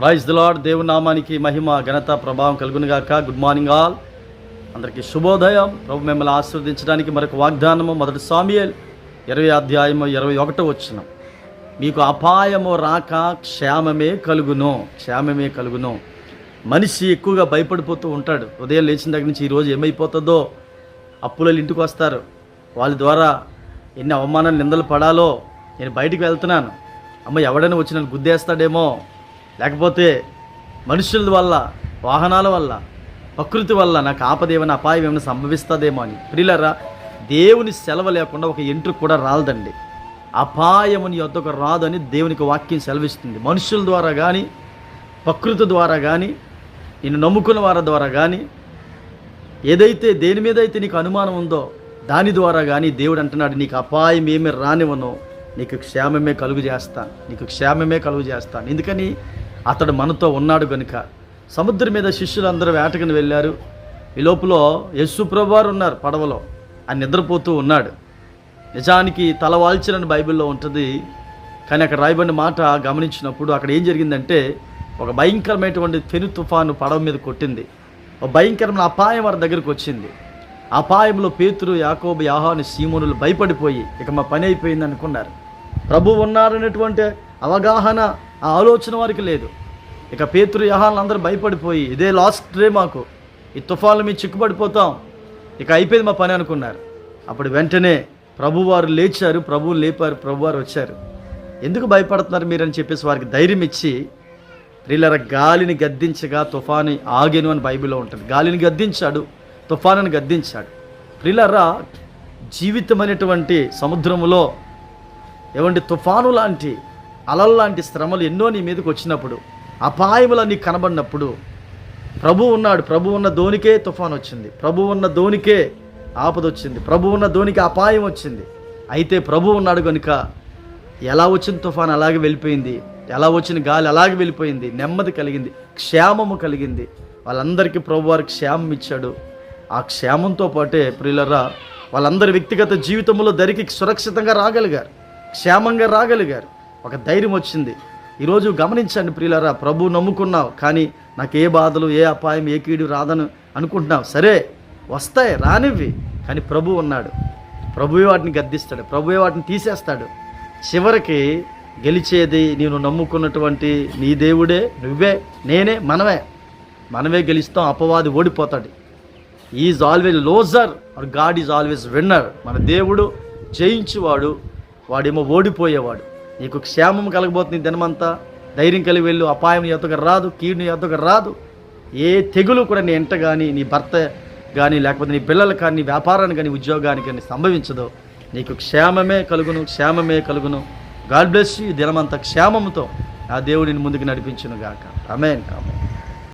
Praise దిలాడ్ దేవుని నామానికి మహిమ ఘనత ప్రభావం కలుగునుగాక. Good morning all. అందరికీ శుభోదయం. ప్రభు మిమ్మల్ని ఆశీర్వదించడానికి మరొక వాగ్దానము మొదటి సామియల్ ఇరవై అధ్యాయము ఇరవై ఒకటో వచ్చిన మీకు అపాయము రాక క్షేమమే కలుగును క్షేమమే కలుగును. మనిషి ఎక్కువగా భయపడిపోతూ ఉంటాడు. ఉదయం లేచిన దగ్గర నుంచి ఈరోజు ఏమైపోతుందో అప్పుల ఇంటికి వస్తారు. వాళ్ళ ద్వారా ఎన్ని అవమానాలు నిందలు పడాలో నేను బయటికి వెళ్తున్నాను. అమ్మ ఎవడైనా వచ్చి నన్ను గుద్దేస్తాడేమో? లేకపోతే మనుషుల వల్ల వాహనాల వల్ల ప్రకృతి వల్ల నాకు ఆపదేమైనా అపాయం ఏమైనా సంభవిస్తుందేమో అని. ప్రిలరా దేవుని సెలవు లేకుండా ఒక ఎంట్రు కూడా రాలదండి అపాయముని యొద్దకు రాదని దేవునికి వాక్యం సెలవిస్తుంది. మనుషుల ద్వారా కానీ ప్రకృతి ద్వారా కానీ నిన్ను నమ్ముకున్న వారి ద్వారా కానీ ఏదైతే దేని మీద అయితే నీకు అనుమానం ఉందో దాని ద్వారా కానీ దేవుడు అంటున్నాడు నీకు అపాయం ఏమి రానివ్వను నీకు క్షేమమే కలుగు చేస్తాను నీకు క్షేమమే కలుగు చేస్తాను. ఎందుకని? అతడు మనతో ఉన్నాడు గనుక. సముద్రం మీద శిష్యులందరూ వేటకుని వెళ్ళారు. ఈ లోపల యస్సు ఉన్నారు పడవలో. ఆయన నిద్రపోతూ ఉన్నాడు. నిజానికి తల వాల్చినని బైబిల్లో ఉంటుంది. కానీ అక్కడ రాయబడిన మాట గమనించినప్పుడు అక్కడ ఏం జరిగిందంటే ఒక భయంకరమైనటువంటి పెను తుఫాను పడవ మీద కొట్టింది. ఒక భయంకరమైన అపాయం వారి దగ్గరకు వచ్చింది. అపాయంలో పేతురు యాకోబు యాహాని సీమోనులు భయపడిపోయి ఇక మా పని అయిపోయింది అనుకున్నారు. ప్రభు ఉన్నారనేటువంటి అవగాహన ఆ ఆలోచన వారికి లేదు. ఇక పేతురు యహాలను అందరూ భయపడిపోయి ఇదే లాస్ట్ డే మాకు. ఈ తుఫాన్లు మేము చిక్కుపడిపోతాం ఇక అయిపోయింది మా పని అనుకున్నారు. అప్పుడు వెంటనే ప్రభువారు లేచారు. ప్రభువు లేపారు. ప్రభువారు వచ్చారు. ఎందుకు భయపడుతున్నారు మీరని చెప్పేసి వారికి ధైర్యం ఇచ్చి ప్రిల్లర గాలిని గద్దించగా తుఫాను ఆగెను అని బైబిల్లో ఉంటుంది. గాలిని గద్దించాడు. తుఫానుని గద్దించాడు. ప్రిల్లరా జీవితం అనేటువంటి సముద్రములో ఏమంటే తుఫాను లాంటి అలల్లాంటి శ్రమలు ఎన్నో నీ మీదకి వచ్చినప్పుడు అపాయములన్నీ కనబడినప్పుడు ప్రభు ఉన్నాడు. ప్రభు ఉన్న ధోనికే తుఫాన్ వచ్చింది. ప్రభు ఉన్న ధోనికే ఆపద వచ్చింది. ప్రభు ఉన్న ధోనికి అపాయం వచ్చింది. అయితే ప్రభు ఉన్నాడు కనుక ఎలా వచ్చిన తుఫాన్ అలాగే వెళ్ళిపోయింది. ఎలా వచ్చిన గాలి అలాగే వెళ్ళిపోయింది. నెమ్మది కలిగింది. క్షేమము కలిగింది. వాళ్ళందరికీ ప్రభు క్షేమం ఇచ్చాడు. ఆ క్షేమంతో పాటే ప్రియులరా వాళ్ళందరి వ్యక్తిగత జీవితంలో దరికి సురక్షితంగా రాగలిగారు. క్షేమంగా రాగలిగారు. ఒక ధైర్యం వచ్చింది. ఈరోజు గమనించండి ప్రియులరా ప్రభు నమ్ముకున్నావు కానీ నాకు ఏ బాధలు ఏ అపాయం ఏ కీడు రాదని అనుకుంటున్నావు. సరే వస్తాయి రానివ్వి కానీ ప్రభు ఉన్నాడు. ప్రభువే వాటిని గద్దిస్తాడు ప్రభువే వాటిని తీసేస్తాడు. చివరికి గెలిచేది నేను నమ్ముకున్నటువంటి నీ దేవుడే నువ్వే నేనే మనమే. మనమే గెలుస్తాం అపవాది ఓడిపోతాడు. Is always loser or God is always winner మన దేవుడు జయించువాడు వాడేమో ఓడిపోయేవాడు. నీకు క్షేమం కలగబోతుంది దినమంతా. ధైర్యం కలిగి వెళ్ళు. అపాయం ఎత్తుగా రాదు. కీడుని ఎత్తుగా రాదు. ఏ తెగులు కూడా నీ ఇంట కానీ నీ భర్త కానీ లేకపోతే నీ పిల్లలు కానీ నీ వ్యాపారాన్ని కానీ ఉద్యోగానికి కానీ సంభవించదు. నీకు క్షేమమే కలుగును క్షేమమే కలుగును. గాడ్ బ్లెస్ ఈ దినమంతా క్షేమంతో ఆ దేవుడిని ముందుకు నడిపించును గాక అమేన్ అమేన్